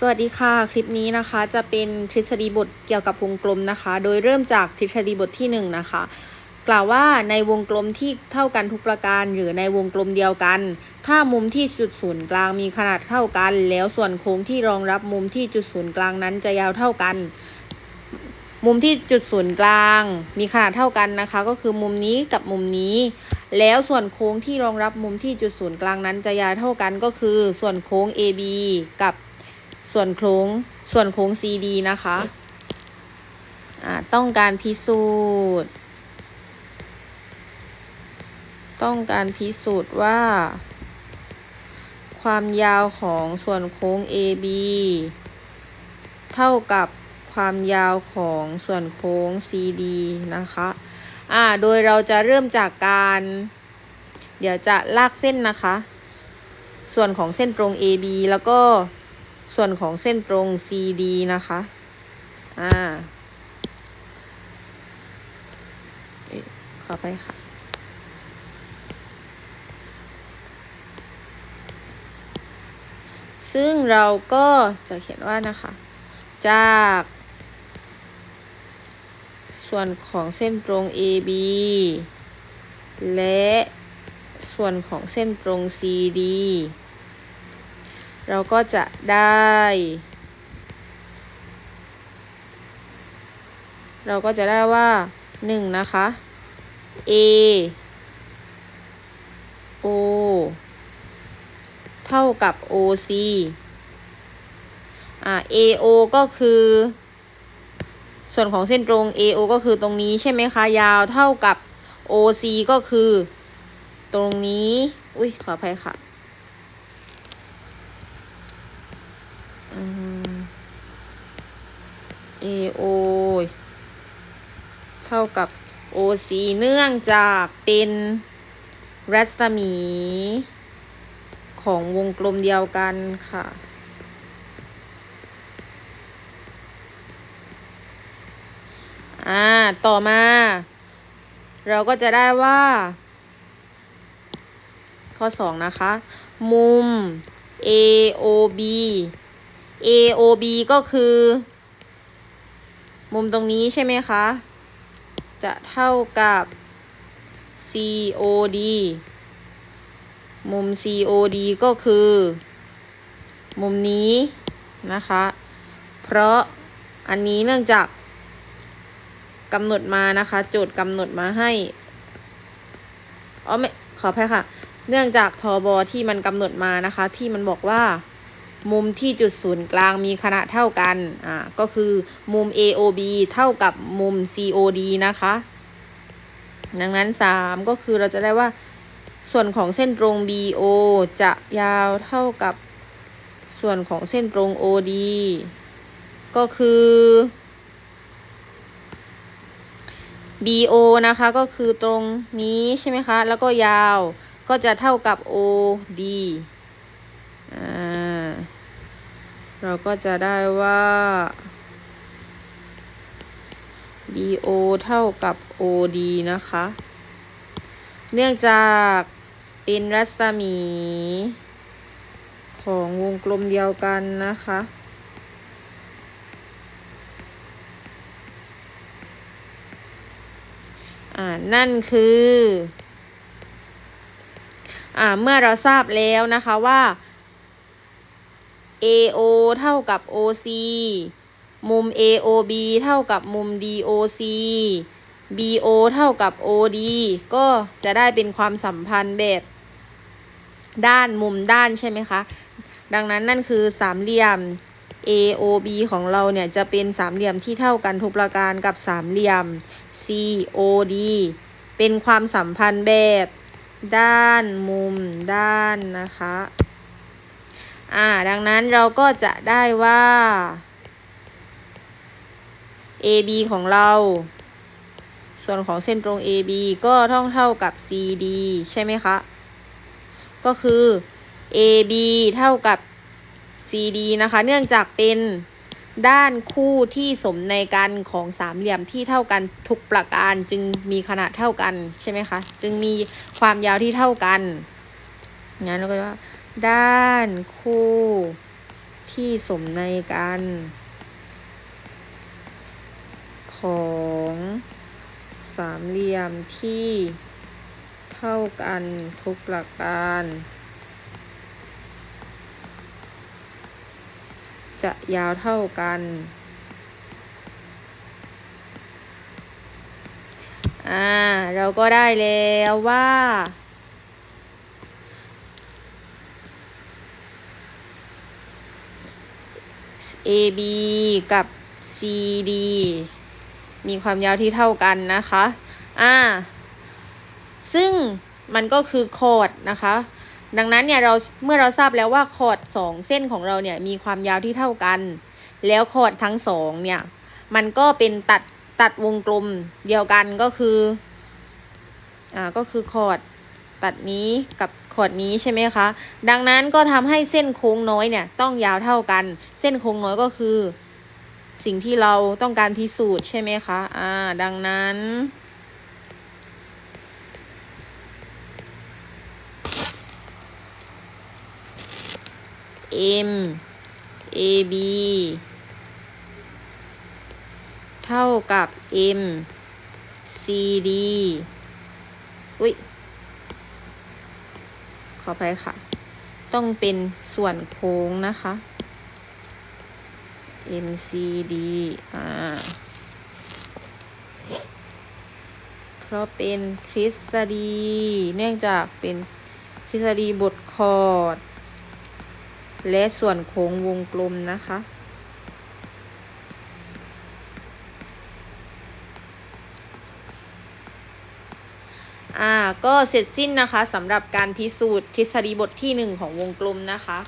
สวัสดีค่ะ คลิปนี้นะคะจะเป็นทฤษฎีบทเกี่ยวกับวงกลมนะคะ โดยเริ่มจากทฤษฎีบทที่1นงนะคะ กล่าวว่าในวงกลมที่เท่ากันทุกประการ หรือในวงกลมเดียวกัน ถ้ามุมที่จุดศูนย์กลางมีขนาดเท่ากัน แล้วส่วนโค้งที่รองรับมุมที่จุดศูนย์กลางนั้นจะยาวเท่ากัน มุมที่จุดศูนย์กลาง มีขนาดเท่ากันนะคะ ก็คือมุมนี้กับมุมนี้ แล้วส่วนโค้งที่รองรับมุมที่จุดศูนย์กลางนั้นจะยาวเท่ากันก็คือ ส่วนโค้ง AB กับ ส่วนโค้งส่วนโค้ง CD นะคะต้องการพิสูจน์ ต้องการพิสูจน์ว่า ความยาวของส่วนโค้ง AB เท่ากับความยาวของส่วนโค้ง CD นะคะอ่าโดยเราจะเริ่มจากการ เดี๋ยวจะลากเส้นนะคะ ส่วนของเส้นตรง AB แล้วก็ ส่วนของเส้นตรง CD นะคะ อ่าเอ๊ะขอไปค่ะ ซึ่งเราก็จะเขียนว่านะคะ จาก ส่วนของเส้นตรง AB และส่วนของเส้นตรง CD เราก็จะได้ เราก็จะได้ว่าหนึ่งนะคะ A O เท่ากับ OC อ่า AO ก็คือ ส่วนของเส้นตรง AO ก็คือตรงนี้ใช่ไหมคะ ยาวเท่ากับ OC ก็คือ ตรงนี้ อุ้ยขออภัยค่ะ อืม AO เท่ากับ OC เนื่องจากเป็นรัศมี ของวงกลมเดียวกันค่ะ อ่า ต่อมา เราก็จะได้ว่า ข้อสองนะคะ มุม AOB AOB ก็คือ มุมตรงนี้ใช่ไหมคะ จะเท่ากับ COD มุม COD ก็คือ มุมนี้นะคะ เพราะอันนี้เนื่องจากกำหนดมานะคะ โจทย์กำหนดมาให้อ๋อไม่ขออภัยค่ะ เนื่องจากทอบอที่มันกำหนดมานะคะ ที่มันบอกว่า มุมที่จุดศูนย์กลางมีขนาดเท่ากัน อ่า ก็คือมุม AOB เท่ากับมุม COD นะคะ ดังนั้นสามก็คือเราจะได้ว่า ส่วนของเส้นตรง BO จะยาวเท่ากับส่วนของเส้นตรง OD ก็คือ BO นะคะก็คือตรงนี้ใช่ไหมคะ แล้วก็ยาวก็จะเท่ากับ OD อ่า เราก็จะได้ว่า BO เท่ากับ OD นะคะ เนื่องจากเป็นรัศมี ของวงกลมเดียวกันนะคะ อ่า นั่นคือ อ่า เมื่อเราทราบแล้วนะคะว่า AO เท่ากับ OC มุม AOB เท่ากับมุม DOC BO เท่ากับ OD ก็จะได้เป็นความสัมพันธ์แบบด้านมุมด้านใช่ไหมคะ ดังนั้นนั่นคือสามเหลี่ยม AOB ของเราเนี่ยจะเป็นสามเหลี่ยมที่เท่ากันทุกประการกับสามเหลี่ยม COD เป็นความสัมพันธ์แบบด้านมุมด้านนะคะ อ่า ดังนั้นเราก็จะได้ว่า AB ของเรา ส่วนของเส้นตรง AB ก็ต้องเท่ากับ CD ใช่ไหมคะ ก็คือ AB เท่ากับ CD นะคะ เนื่องจากเป็นด้านคู่ที่สมในกันของสามเหลี่ยมที่เท่ากันทุกประการจึงมีขนาดเท่ากันใช่ไหมคะ จึงมีความยาวที่เท่ากันงั้นเราก็ว่า ด้านคู่ที่สมในกัน ของสามเหลี่ยมที่เท่ากันทุกประการ จะยาวเท่ากัน อ่า เราก็ได้แล้วว่า AB กับ CD มีความยาวที่เท่ากันนะคะ อ่า ซึ่งมันก็คือคอร์ดนะคะ ดังนั้นเนี่ยเราเมื่อเราทราบแล้วว่าคอร์ดสองเส้นของเราเนี่ยมีความยาวที่เท่ากัน แล้วคอร์ดทั้งสองเนี่ย มันก็เป็นตัดตัดวงกลมเดียวกันก็คือ อ่า ก็คือคอร์ด ตัดนี้กับคอดนี้ใช่ไหมคะ ดังนั้นก็ทำให้เส้นโค้งน้อยเนี่ยต้องยาวเท่ากัน เส้นโค้งน้อยก็คือ สิ่งที่เราต้องการพิสูจน์ใช่ไหมคะ อ่า ดังนั้น M A B เท่ากับ M C D อุ้ย ขอไปค่ะ ต้องเป็นส่วนโค้งนะคะ M C D อ่าเพราะเป็นทฤษฎี เนื่องจากเป็นทฤษฎีบทคอร์ดและส่วนโค้งวงกลมนะคะ อ่าก็เสร็จสิ้นนะคะสำหรับการพิสูจน์ทฤษฎีบทที่หนึ่งของวงกลมนะคะ